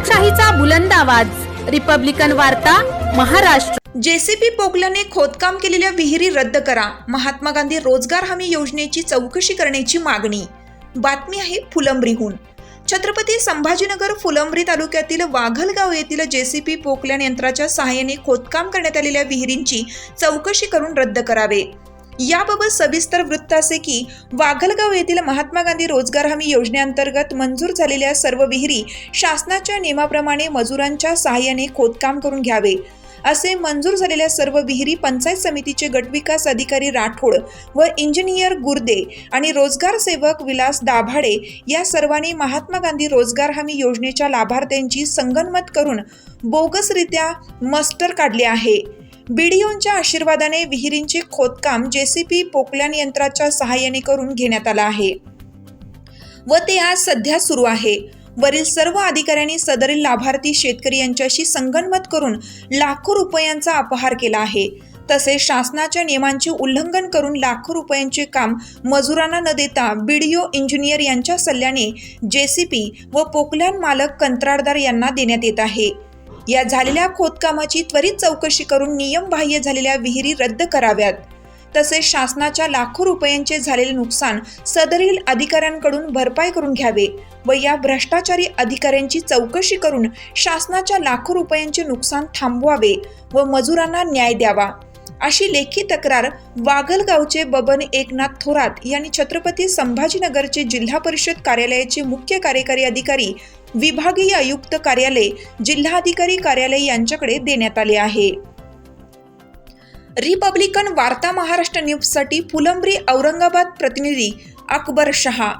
लोकशाहीचा बुलंद आवाज. रिपब्लिकन वार्ता महाराष्ट्र. जेसीबी पोकल्याने खोदकाम केलेल्या विहिरी रद्द करा. महात्मा गांधी रोजगार हमी योजनेची चौकशी करण्याची मागणी. बातमी आहे फुलंब्रीहून. छत्रपती संभाजीनगर फुलंब्री तालुक्यातील वाघलगाव येथील जेसीपी पोकल्यान यंत्राच्या सहाय्याने खोदकाम करण्यात आलेल्या विहिरींची चौकशी करून रद्द करावे. याबाबत सविस्तर वृत्त असे की वाघलगाव येथील महात्मा गांधी रोजगार हमी योजनेअंतर्गत मंजूर झालेल्या सर्व विहिरी शासनाच्या नियमाप्रमाणे मजुरांच्या सहाय्याने खोदकाम करून घ्यावे. असे मंजूर झालेल्या सर्व विहिरी पंचायत समितीचे गटविकास अधिकारी राठोड व इंजिनियर गुर्दे आणि रोजगार सेवक विलास दाभाडे या सर्वांनी महात्मा गांधी रोजगार हमी योजनेच्या लाभार्थ्यांची संगनमत करून बोगसरित्या मस्टर काढले आहे. बीडीओंच्या आशीर्वादाने विहिरींचे खोदकाम जेसीपी पोकल्यान यंत्राच्या सहाय्याने करून घेण्यात आलं आहे. व ते आज सध्या सुरू आहे. वरील सर्व अधिकाऱ्यांनी सदरील लाभार्थी शेतकरी यांच्याशी संगनमत करून लाखो रुपयांचा अपहार केला आहे. तसेच शासनाच्या नियमांचे उल्लंघन करून लाखो रुपयांचे काम मजुरांना न देता बीडीओ इंजिनियर यांच्या सल्ल्याने जेसीपी व पोकल्यान मालक कंत्राटदार यांना देण्यात येत आहे. या झालेल्या खोदकामाची त्वरित चौकशी करून नियमबाह्य झालेल्या विहिरी रद्द कराव्यात. तसेच शासनाच्या लाखो रुपयांचे झालेले नुकसान सदरील अधिकाऱ्यांकडून भरपाई करून घ्यावे व या भ्रष्टाचारी अधिकाऱ्यांची चौकशी करून शासनाच्या लाखो रुपयांचे नुकसान थांबवावे व मजुरांना न्याय द्यावा. अशी लेखी तक्रार वाघलगावचे बबन एकनाथ थोरात यांनी छत्रपती संभाजीनगरचे जिल्हा परिषद कार्यालयाचे मुख्य कार्यकारी अधिकारी विभागीय आयुक्त कार्यालय जिल्हाधिकारी कार्यालय यांच्याकडे देण्यात आले आहे. रिपब्लिकन वार्ता महाराष्ट्र न्यूजसाठी फुलंब्री औरंगाबाद प्रतिनिधी अकबर शहा.